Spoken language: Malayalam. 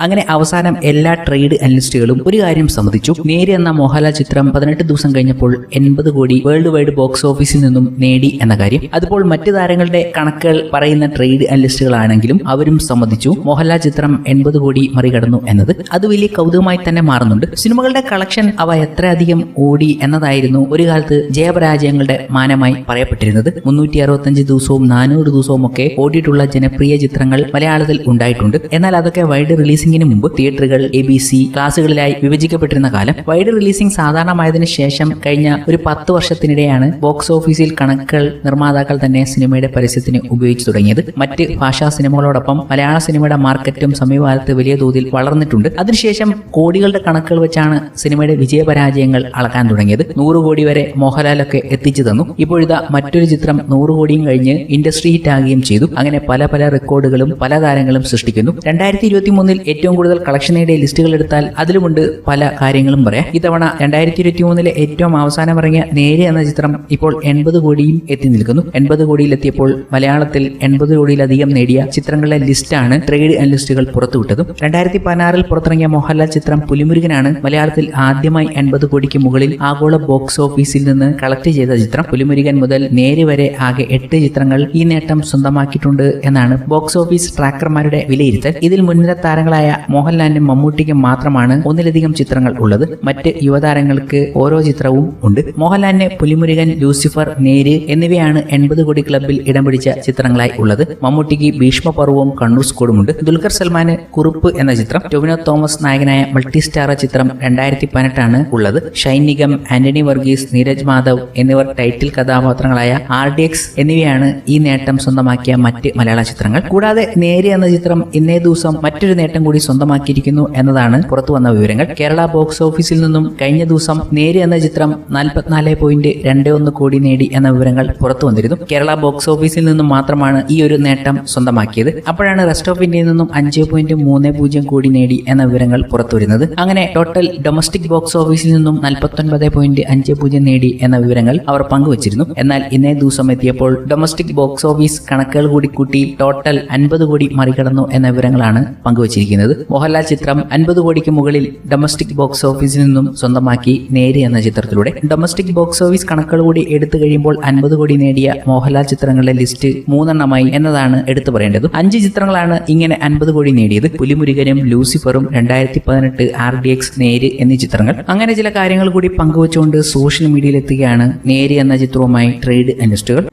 അങ്ങനെ അവസാനം എല്ലാ ട്രേഡ് അനലിസ്റ്റുകളും ഒരു കാര്യം സമ്മതിച്ചു. നേരി എന്ന മോഹൻലാൽ ചിത്രം പതിനെട്ട് ദിവസം കഴിഞ്ഞപ്പോൾ എൺപത് കോടി വേൾഡ് വൈഡ് ബോക്സ് ഓഫീസിൽ നിന്നും നേടി എന്ന കാര്യം. അതുപോലെ മറ്റു താരങ്ങളുടെ കണക്കുകൾ പറയുന്ന ട്രേഡ് അനലിസ്റ്റുകളാണെങ്കിലും അവരും സമ്മതിച്ചു. മോഹൻലാൽ ചിത്രം എൺപത് കോടി മറികടന്നു എന്നത് അത് വലിയ കൗതുകമായി തന്നെ മാറുന്നുണ്ട്. സിനിമകളുടെ കളക്ഷൻ അവ എത്രയധികം ഓടി എന്നതായിരുന്നു ഒരു കാലത്ത് ജയപരാജയങ്ങളുടെ മാനമായി പറയപ്പെട്ടിരുന്നത്. മുന്നൂറ്റി അറുപത്തഞ്ച് ദിവസവും നാനൂറ് ദിവസവും ഒക്കെ ഓടിയിട്ടുള്ള ജനപ്രിയ ചിത്രങ്ങൾ മലയാളത്തിൽ ഉണ്ടായിട്ടുണ്ട്. എന്നാൽ അതൊക്കെ വൈഡ് റിലീസിംഗിന് മുമ്പ് തിയേറ്ററുകൾ എ ബി സി ക്ലാസുകളിലായി വിഭജിക്കപ്പെട്ടിരുന്ന കാലം വൈഡ് റിലീസിംഗ് സാധാരണമായതിനു ശേഷം കഴിഞ്ഞ ഒരു പത്ത് വർഷത്തിനിടെയാണ് ബോക്സ് ഓഫീസിൽ കണക്കുകൾ നിർമ്മാതാക്കൾ തന്നെ സിനിമയുടെ പരസ്യത്തിന് ഉപയോഗിച്ചു തുടങ്ങിയത്. മറ്റ് ഭാഷാ സിനിമകളോടൊപ്പം മലയാള സിനിമയുടെ മാർക്കറ്റും സമീപകാലത്ത് വലിയ തോതിൽ വളർന്നിട്ടുണ്ട്. അതിനുശേഷം കോടികളുടെ കണക്കുകൾ വെച്ചാണ് സിനിമയുടെ വിജയപരാജയങ്ങൾ അളക്കാൻ തുടങ്ങിയത്. നൂറ് കോടി വരെ മോഹൻലാലൊക്കെ എത്തിച്ചു തന്നു. ഇപ്പോഴിതാ മറ്റൊരു ചിത്രം നൂറ് കോടിയും കഴിഞ്ഞ് ഇൻഡസ്ട്രി ഹിറ്റ് ആകുകയും ചെയ്തു. അങ്ങനെ പല പല റെക്കോർഡുകളും പല താരങ്ങളും സൃഷ്ടിക്കുന്നു. രണ്ടായിരത്തി ഇരുപത്തി മൂന്നിൽ ഏറ്റവും കൂടുതൽ കളക്ഷൻ നേടിയ ലിസ്റ്റുകൾ എടുത്താൽ അതിലുമുണ്ട് പല കാര്യങ്ങളും പറയാം. ഇത്തവണ രണ്ടായിരത്തി ഇരുപത്തി മൂന്നിലെ ഏറ്റവും അവസാനം ഇറങ്ങിയ നേരെ എന്ന ചിത്രം ഇപ്പോൾ എൺപത് കോടിയും എത്തി നിൽക്കുന്നു. എൺപത് കോടിയിലെത്തിയപ്പോൾ മലയാളത്തിൽ എൺപത് കോടിയിലധികം നേടിയ ചിത്രങ്ങളുടെ ലിസ്റ്റാണ് ട്രേഡ് അനലിസ്റ്റുകൾ പുറത്തുവിട്ടതും. രണ്ടായിരത്തി പതിനാറിൽ പുറത്തിറങ്ങിയ മോഹൻലാൽ ചിത്രം പുലിമുരുകനാണ് മലയാളത്തിൽ ആദ്യമായി എൺപത് കോടിക്ക് മുകളിൽ ആഗോള ബോക്സ് ഓഫീസിൽ നിന്ന് കളക്ട് ചെയ്ത ചിത്രം. പുലിമുരുകൻ മുതൽ നേരെ വരെ ആകെ എട്ട് ചിത്രങ്ങൾ ഈ നേട്ടം സ്വന്തമാക്കിയിട്ടുണ്ട് എന്നാണ് ബോക്സ് ഓഫീസ് ട്രാക്കർമാരുടെ വിലയിരുത്തൽ. ഇതിൽ മുൻനിര താരങ്ങളായ മോഹൻലാലിനും മമ്മൂട്ടിക്കും മാത്രമാണ് ഒന്നിലധികം ചിത്രങ്ങൾ ഉള്ളത്. മറ്റ് യുവതാരങ്ങൾക്ക് ഓരോ ചിത്രവും ഉണ്ട്. മോഹൻലാലിന് പുലിമുരുകൻ ലൂസിഫർ നേര് എന്നിവയാണ് എൺപത് കോടി ക്ലബിൽ ഇടം പിടിച്ച ചിത്രങ്ങളായി ഉള്ളത്. മമ്മൂട്ടിക്ക് ഭീഷ്മപർവവും കണ്ണൂർ സ്കോഡുമുണ്ട് ദുൽഖർ സൽമാന് കുറുപ്പ് എന്ന ചിത്രം ടൊവിനോ തോമസ് നായകനായ മൾട്ടി സ്റ്റാർ ചിത്രം രണ്ടായിരത്തി പതിനെട്ടാണ് ഉള്ളത്. ഷൈനികം ആന്റണി വർഗീസ് നീരജ് മാധവ് എന്നിവർ ടൈറ്റിൽ കഥാപാത്രങ്ങളായ ആർ ഡി എക്സ് എന്നിവയാണ് ഈ നേട്ടം സ്വന്തമാക്കിയ മറ്റ് മലയാള ചിത്രങ്ങൾ. കൂടാതെ നേര് എന്ന ചിത്രം ഇന്നേ ദിവസം മറ്റൊരു നേട്ടം കൂടി സ്വന്തമാക്കിയിരിക്കുന്നു എന്നതാണ് പുറത്തു വന്ന വിവരങ്ങൾ. കേരള ബോക്സ് ഓഫീസിൽ നിന്നും കഴിഞ്ഞ ദിവസം നേര് എന്ന ചിത്രം നാൽപ്പത്തിനാല് പോയിന്റ് രണ്ട് ഒന്ന് കോടി നേടി എന്ന വിവരങ്ങൾ പുറത്തു വന്നിരുന്നു കേരള ബോക്സ് ഓഫീസിൽ നിന്നും മാത്രമാണ് ഈ ഒരു നേട്ടം സ്വന്തമാക്കിയത്. അപ്പോഴാണ് റെസ്റ്റ് ഓഫ് ഇന്ത്യയിൽ നിന്നും അഞ്ച് പോയിന്റ് മൂന്ന് പൂജ്യം കോടി നേടി എന്ന വിവരങ്ങൾ പുറത്തു വരുന്നത് അങ്ങനെ ടോട്ടൽ ഡൊമസ്റ്റിക് ബോക്സ് ഓഫീസിൽ നിന്നും നാൽപ്പത്തൊൻപത് പോയിന്റ് അഞ്ച് പൂജ്യം നേടി എന്ന വിവരങ്ങൾ അവർ പങ്കുവച്ചിരുന്നു. എന്നാൽ ഇന്നേ ദിവസം എത്തിയപ്പോൾ ഡൊമസ്റ്റിക് ബോക്സ് ഓഫീസ് കണക്കുകൾ കൂടി കൂട്ടി ടോട്ടൽ അൻപത് കോടി മറികടന്നു എന്ന വിവരങ്ങളാണ് പങ്കുവച്ചിരിക്കുന്നത്. മോഹൻലാൽ ചിത്രം അൻപത് കോടിക്ക് മുകളിൽ ഡൊമസ്റ്റിക് ബോക്സ് ഓഫീസിൽ നിന്നും സ്വന്തമാക്കി നേരി എന്ന ചിത്രത്തിലൂടെ. ഡൊമസ്റ്റിക് ബോക്സ് ഓഫീസ് കണക്കുകൾ കൂടി എടുത്തു കഴിയുമ്പോൾ അൻപത് കോടി നേടിയ മോഹൻലാൽ ചിത്രങ്ങളുടെ ലിസ്റ്റ് മൂന്നെണ്ണമായി എന്നതാണ് എടുത്തു പറയേണ്ടത്. അഞ്ച് ചിത്രങ്ങളാണ് ഇങ്ങനെ അൻപത് കോടി നേടിയത്. പുലിമുരുകനും ലൂസിഫറും രണ്ടായിരത്തി പതിനെട്ട് ആർ ഡി എക്സ് നേര് എന്നീ ചിത്രങ്ങൾ. അങ്ങനെ ചില കാര്യങ്ങൾ കൂടി പങ്കുവച്ചുകൊണ്ട് സോഷ്യൽ മീഡിയയിൽ എത്തുകയാണ് നേര് എന്ന ചിത്രവുമായി ട്രേഡ് അനലിസ്റ്റുകൾ